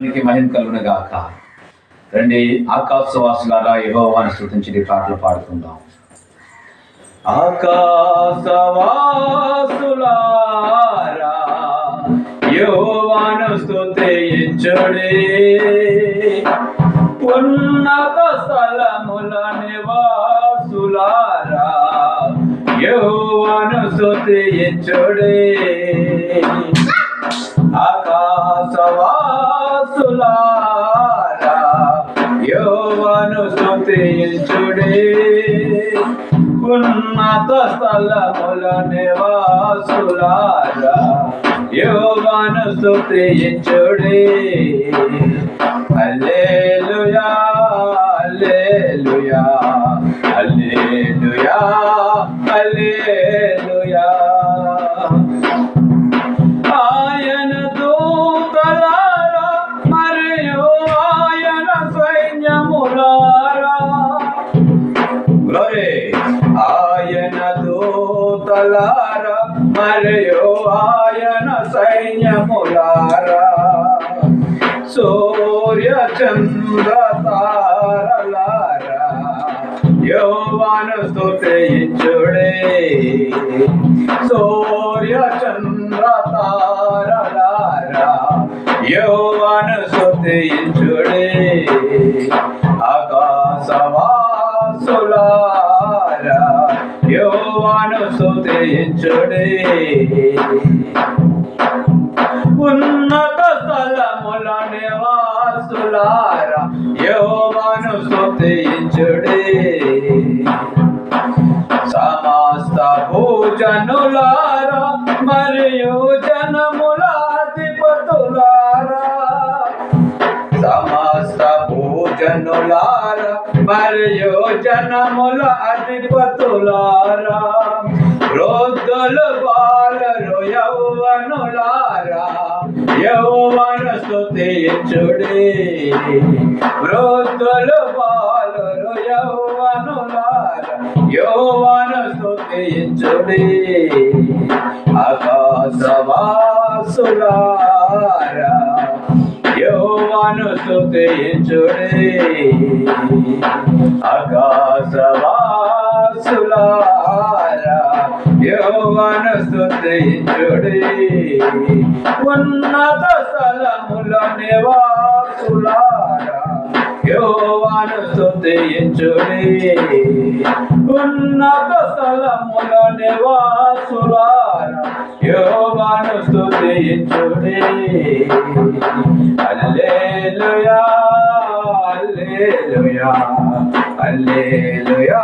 దేవునికి మహిమ కలుగును గాక రండి ఆకాశవాసులారా యెహోవాను స్థుతించి పాటలు పాడుకుందాం. ఆకాశవాసులారా యెహోవాను స్థుతించుడి ఉన్నత స్థలముల నివాసులారా యెహోవాను స్తుతించుడి. ఆకాశవాసులారా యోవను స్తుతించుడే. ఉన్నత స్థలముల నివాసులారా యోవను స్తుతించుడే. అల్లేలుయా అల్లేలుయా అల్లేలుయా అల్లే ఆయన దూతలార మరియు ఆయన సైన్యములారా. సూర్య చంద్ర తారలారా యోవాను స్తుతించుడే. సూర్య చంద్ర తారలారా యోవాను స్తుతించుడే. ఆకాశవాసులా స్తుతించుడే ఉన్నత స్థలముల నివాసులారా యోవాను స్తుతించుడే. సమస్త భూజనులారా మరియు జనములాధిపతులారా. సమస్త భూజనులారా మరియు జనముల అధిపతులారా వృద్ధులు బాలరు యౌవనులారా యౌవన స్థుతించుడి వృద్ధులు బాలరు యౌవనులారా యౌవన స్తుతించుడి ఆకాశవాసులారా యౌవను స్థుతించుడి ఆకాశవాసులారా. యౌవను స్తుతించుడి ఉన్నత స్థలముల నివాసులారా యోవాను స్తుతించుడి ఉన్నత స్థలముల నివాసులారా యోవాను స్తుతించుడి హల్లెలూయా హల్లెలూయా హల్లెలూయా